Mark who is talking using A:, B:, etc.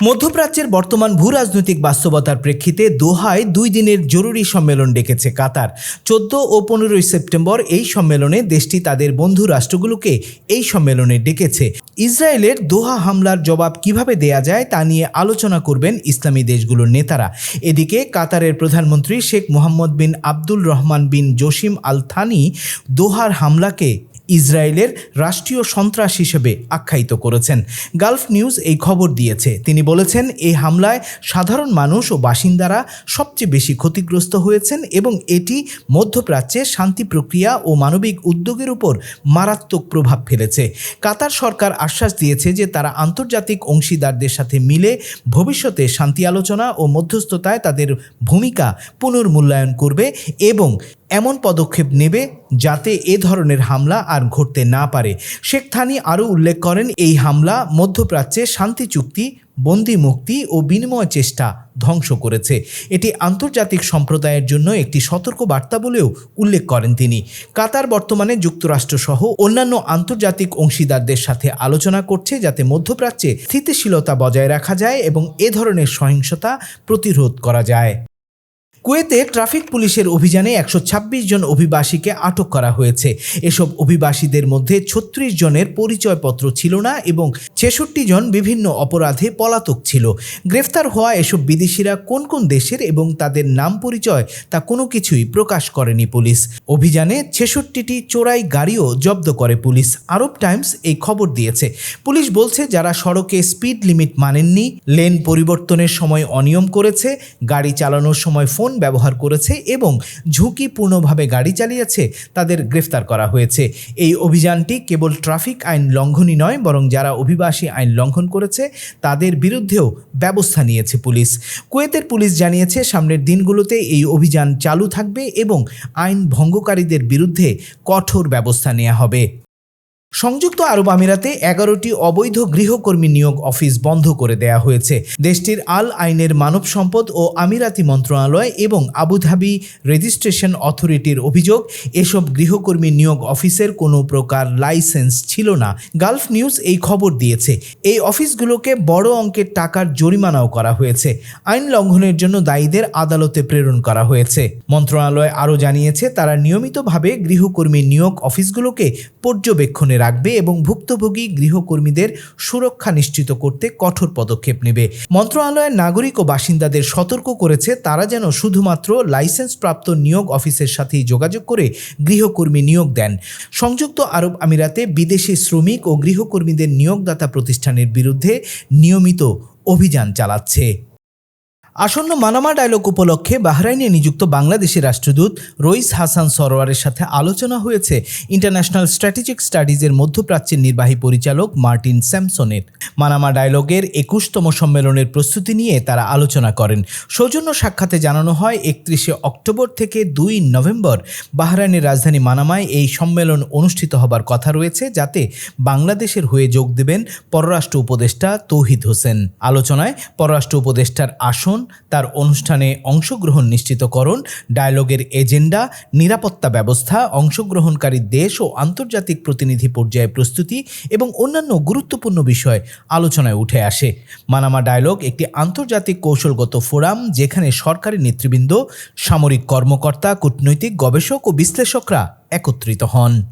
A: মধ্যপ্রাচ্যের বর্তমান ভূ রাজনৈতিক বাস্তবতার প্রেক্ষিতে দোহায় দুই দিনের জরুরি সম্মেলন ডেকেছে কাতার। চোদ্দ ও পনেরোই সেপ্টেম্বর এই সম্মেলনে দেশটি তাদের বন্ধু রাষ্ট্রগুলোকে এই সম্মেলনে ডেকেছে। ইসরায়েলের দোহা হামলার জবাব কীভাবে দেয়া যায় তা নিয়ে আলোচনা করবেন ইসলামী দেশগুলোর নেতারা। এদিকে কাতারের প্রধানমন্ত্রী Sheikh Mohammed bin Abdul Rahman bin Jassim Al Thani দোহার হামলাকে ইসরায়েলের রাষ্ট্রীয় সন্ত্রাস হিসেবে আখ্যায়িত করেছেন। গালফ নিউজ এই খবর দিয়েছে। তিনি বলেছেন এই হামলায় সাধারণ মানুষ ও বাসিন্দারা সবচেয়ে বেশি ক্ষতিগ্রস্ত হয়েছেন এবং এটি মধ্যপ্রাচ্যে শান্তি প্রক্রিয়া ও মানবিক উদ্যোগের উপর মারাত্মক প্রভাব ফেলেছে। কাতার সরকার আশ্বাস দিয়েছে যে, তারা আন্তর্জাতিক অংশীদারদের সাথে মিলে ভবিষ্যতে শান্তি আলোচনা ও মধ্যস্থতায় তাদের ভূমিকা পুনর্মূল্যায়ন করবে এবং এমন পদক্ষেপ নেবে যাতে এ ধরনের হামলা আর ঘটতে না পারে। শেখ থানি আরও উল্লেখ করেন, এই হামলা মধ্যপ্রাচ্যে শান্তি চুক্তি, বন্দি মুক্তি ও বিনিময় চেষ্টা ধ্বংস করেছে। এটি আন্তর্জাতিক সম্প্রদায়ের জন্য একটি সতর্ক বার্তা বলেও উল্লেখ করেন তিনি। কাতার বর্তমানে যুক্তরাষ্ট্রসহ অন্যান্য আন্তর্জাতিক অংশীদারদের সাথে আলোচনা করছে যাতে মধ্যপ্রাচ্যে স্থিতিশীলতা বজায় রাখা যায় এবং এ ধরনের সহিংসতা প্রতিরোধ করা যায়। কুয়েতে ট্রাফিক পুলিশের অভিযানে একশো ছাব্বিশ জন অভিবাসীকে আটক করা হয়েছে। এসব অভিবাসীদের মধ্যে ছত্রিশ জনের পরিচয়পত্র ছিল না এবং ছেষট্টি জন বিভিন্ন অপরাধে পলাতক ছিল। গ্রেফতার হওয়া এসব বিদেশিরা কোন কোন দেশের এবং তাদের নাম পরিচয় তা কোনো কিছুই প্রকাশ করেনি পুলিশ। অভিযানে ছেষট্টিটি চোরাই গাড়িও জব্দ করে পুলিশ, আরব টাইমস এই খবর দিয়েছে। পুলিশ বলছে, যারা সড়কে স্পিড লিমিট মানেননি, লেন পরিবর্তনের সময় অনিয়ম করেছে, গাড়ি চালানোর সময় ফোন ব্যবহার করেছে এবং ঝুঁকিপূর্ণভাবে গাড়ি চালিয়েছে তাদের গ্রেফতার করা হয়েছে। এই অভিযানটি কেবল ট্রাফিক আইন লঙ্ঘনই নয়, বরং যারা অভিবাসী আইন লঙ্ঘন করেছে তাদের বিরুদ্ধেও ব্যবস্থা নিয়েছে পুলিশ। কুয়েতের পুলিশ জানিয়েছে, সামনের দিনগুলোতে এই অভিযান চালু থাকবে এবং আইন ভঙ্গকারীদের বিরুদ্ধে কঠোর ব্যবস্থা নেওয়া হবে। সংযুক্ত আরব আমিরাতে এগারোটি অবৈধ গৃহকর্মী নিয়োগ অফিস বন্ধ করে দেয়া হয়েছে। দেশটির আল আইনের মানব সম্পদ ও আমিরাতি মন্ত্রণালয় এবং আবুধাবি রেজিস্ট্রেশন অথরিটির অভিযোগ, এসব গৃহকর্মী নিয়োগ অফিসের কোনো প্রকার লাইসেন্স ছিল না। গালফ নিউজ এই খবর দিয়েছে। এই অফিসগুলোকে বড় অঙ্কের টাকার জরিমানাও করা হয়েছে। আইন লঙ্ঘনের জন্য দায়ীদের আদালতে প্রেরণ করা হয়েছে। মন্ত্রণালয় আরও জানিয়েছে, তারা নিয়মিতভাবে গৃহকর্মী নিয়োগ অফিসগুলোকে পর্যবেক্ষণে রাখবে এবং ভুক্তভোগী গৃহকর্মীদের সুরক্ষা নিশ্চিত করতে কঠোর পদক্ষেপ নেবে। মন্ত্রণালয়ের নাগরিক ও বাসিন্দাদের সতর্ক করেছে, তারা যেন শুধুমাত্র লাইসেন্সপ্রাপ্ত নিয়োগ অফিসের সাথেই যোগাযোগ করে গৃহকর্মী নিয়োগ দেন। সংযুক্ত আরব আমিরাতে বিদেশি শ্রমিক ও গৃহকর্মীদের নিয়োগদাতা প্রতিষ্ঠানের বিরুদ্ধে নিয়মিত অভিযান চালাচ্ছে। আসন্ন মানামা ডায়লগ উপলক্ষে বাহরাইনে নিযুক্ত বাংলাদেশের রাষ্ট্রদূত রইস হাসান সরোয়ারের সাথে আলোচনা হয়েছে ইন্টারন্যাশনাল স্ট্র্যাটেজিক স্টাডিজের মধ্যপ্রাচ্যের নির্বাহী পরিচালক মার্টিন স্যামসনের। মানামা ডায়লগের একুশতম সম্মেলনের প্রস্তুতি নিয়ে তারা আলোচনা করেন। সৌজন্য সাক্ষাতে জানানো হয়, একত্রিশে অক্টোবর থেকে দুই নভেম্বর বাহরাইনের রাজধানী মানামায় এই সম্মেলন অনুষ্ঠিত হবার কথা রয়েছে, যাতে বাংলাদেশের হয়ে যোগ দেবেন পররাষ্ট্র উপদেষ্টা তৌহিদ হোসেন। আলোচনায় পররাষ্ট্র উপদেষ্টার আসন তার অনুষ্ঠানে অংশগ্রহণ নিশ্চিতকরণ, ডায়ালগের এজেন্ডা, নিরাপত্তা ব্যবস্থা, অংশগ্রহণকারী দেশ ও আন্তর্জাতিক প্রতিনিধি পর্যায়ে প্রস্তুতি এবং অন্যান্য গুরুত্বপূর্ণ বিষয় আলোচনায় উঠে আসে। মানামা ডায়ালগ একটি আন্তর্জাতিক কৌশলগত ফোরাম যেখানে সরকারি নেতৃবৃন্দ, সামরিক কর্মকর্তা, কূটনৈতিক গবেষক ও বিশ্লেষকরা একত্রিত হন।